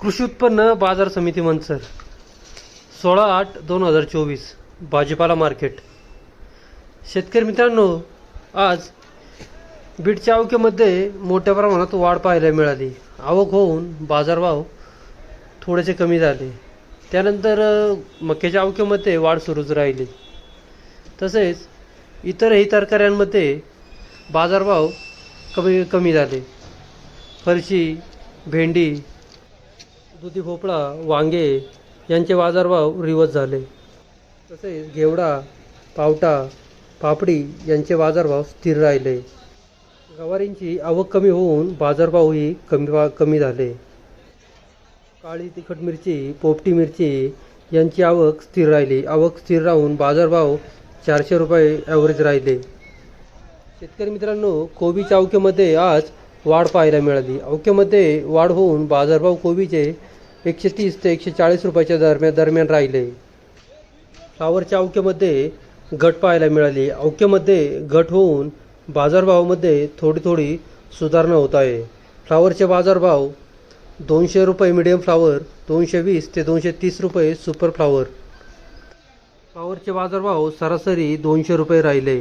कृषी उत्पन्न बाजार समिती मंचर. सोळा आठ दोन हजार चोवीस. भाजीपाला मार्केट. शेतकरी मित्रांनो आज बीटच्या आवकेमध्ये मोठ्या प्रमाणात वाढ पाहायला मिळाली. आवक होऊन बाजारभाव थोडेसे कमी झाले. त्यानंतर मक्याच्या आवकेमध्ये वाढ सुरूच राहिली. तसेच इतरही तरकाऱ्यांमध्ये बाजारभाव कमी कमी झाले. फरशी भेंडी दुधी भोपळा वांगे यांचे बाजारभाव रिवत झाले. तसेच घेवडा पावटा पापडी यांचे बाजारभाव स्थिर राहिले. गवारींची आवक कमी होऊन बाजारभावही कमी वा- कमी झाले. काळी तिखट मिरची पोपटी मिरची यांची आवक स्थिर राहिली. आवक स्थिर राहून बाजारभाव चारशे रुपये ॲव्हरेज राहिले. शेतकरी मित्रांनो कोबी चावकेमध्ये आज वाढ पाहायला मिळाली. अवकेमध्ये वाढ होऊन बाजारभाव कोबीचे एकशे तीस ते एकशे चाळीस रुपयाच्या दरम्यान दरम्यान राहिले. फ्लावरच्या अवकेमध्ये घट पाहायला मिळाली. अवकेमध्ये घट होऊन बाजारभावामध्ये थोडी थोडी सुधारणा होत आहे. फ्लावरचे बाजारभाव दोनशे रुपये मिडियम फ्लावर दोनशे वीस ते दोनशे तीस रुपये सुपर फ्लावर फ्लावरचे बाजारभाव सरासरी दोनशे रुपये राहिले.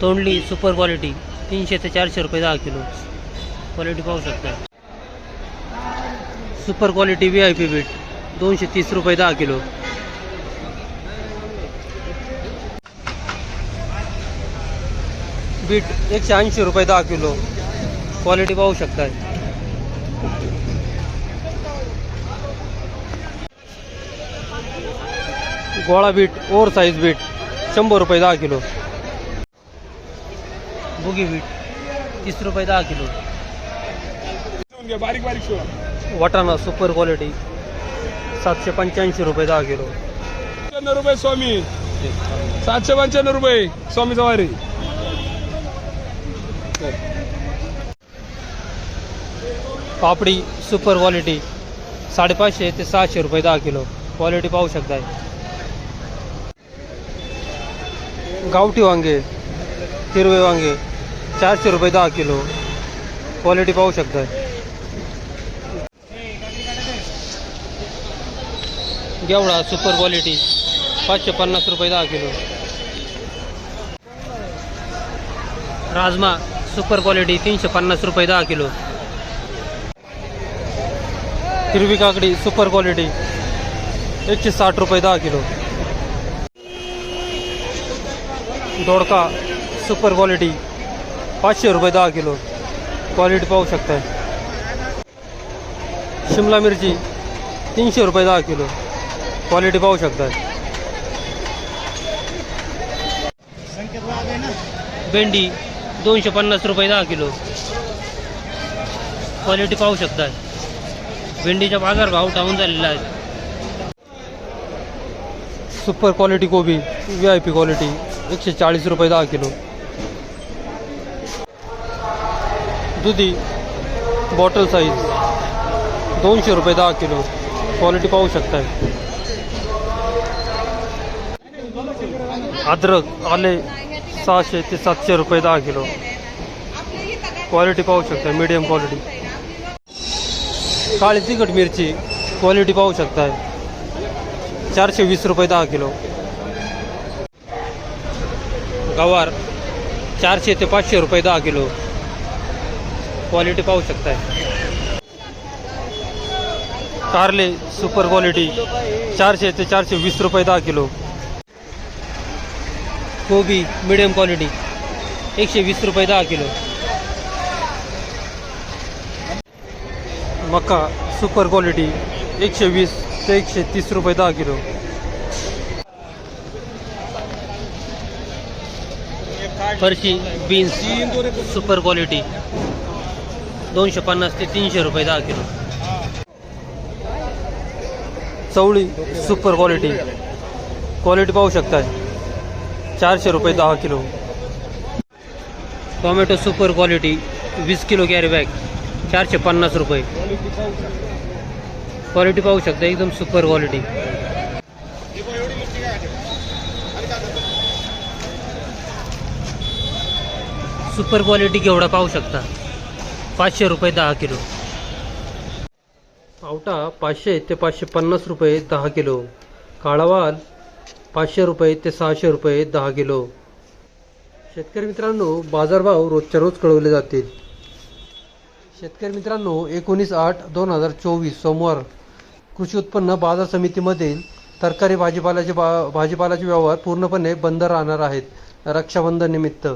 तोंडली सुपर क्वालिटी तीनशे ते चारशे रुपये दहा किलो. क्वालिटी पाहू शकता. Super quality V I P beet दोनशे तीस रुपये दहा किलो. बीट एकशे ऐंशी रुपये दहा किलो. क्वालिटी पाहू शकता. गोळा बीट ओव्हर साईज बीट शंभर रुपये दहा किलो. बुगी बीट तीस रुपये दहा किलो. बारीक बारीक शिवा. वाटाणा सुपर क्वालिटी सातशे पंच्याऐंशी रुपये दहा किलो. पंच्याण्णव रुपये स्वामी. सातशे पंच्याण्णव रुपये स्वामी सवारी. पापडी सुपर क्वालिटी साडेपाचशे ते सहाशे रुपये दहा किलो. क्वालिटी पाहू शकताय. गावठी वांगे हिरवे वांगे चारशे रुपये दहा किलो. क्वालिटी पाहू शकता गेवडा सुपर क्वालिटी पाचशे पन्नास रुपये दहा किलो. राजमा सुपर क्वालिटी तीनशे पन्नास रुपये दहा किलो. हिरवी काकडी सुपर क्वालिटी एकशे साठ रुपये दहा किलो. दोडका सुपर क्वालिटी पाचशे रुपये दहा किलो. क्वालिटी पाहू शकताय. शिमला मिरची तीनशे रुपये दहा किलो. क्वालिटी पाहू शकताय. भेंडी दोनशे पन्नास रुपये दहा किलो. क्वालिटी पाहू शकताय. भेंडीचा बाजार भाव टाऊन झालेला आहे. सुपर क्वालिटी कोबी व्ही आय पी क्वालिटी एकशे चाळीस रुपये दहा किलो. दुधी बॉटल साईज दोनशे रुपये दहा किलो. क्वालिटी पाहू शकताय. अद्रक आले सहाशे ते सातशे रुपये दहा किलो. क्वालिटी पाहू शकताय मीडियम क्वालिटी काळी तिखट मिरची क्वालिटी पाहू शकताय. चारशे वीस रुपये दहा किलो. गवार चारशे ते पाचशे रुपये दहा किलो. क्वालिटी पाहू शकताय. कारले सुपर क्वालिटी चारशे ते चारशे वीस रुपये दहा किलो. कोबी मिडियम क्वालिटी एकशे वीस रुपये दहा किलो. मका सुपर क्वालिटी एकशे वीस ते एकशे तीस रुपये दहा किलो. फरशी बीन्स सुपर क्वालिटी दोनशे पन्नास ते तीनशे रुपये दहा किलो. चवळी सुपर क्वालिटी क्वालिटी पाहू शकता चारशे रुपये दहा किलो. टोमॅटो सुपर क्वालिटी वीस किलो कॅरी बॅग चारशे पन्नास रुपये. क्वालिटी पाहू शकता एकदम सुपर क्वालिटी सुपर क्वालिटी केवढा पाहू शकता. पाचशे रुपये दहा किलो. आवटा पाचशे ते पाचशे पन्नास रुपये दहा किलो. काळावाल पाचशे रुपये ते सहाशे रुपये दहा किलो. शेतकरी मित्रांनो बाजारभाव रोजच्या रोज कळवले जातील. शेतकरी मित्रांनो एकोणीस आठ दोन हजार चोवीस सोमवार कृषी उत्पन्न बाजार समितीमधील तरकारी भाजीपाल्याचे बा भाजीपाल्याचे व्यवहार पूर्णपणे बंद राहणार आहेत. रक्षाबंधन निमित्त.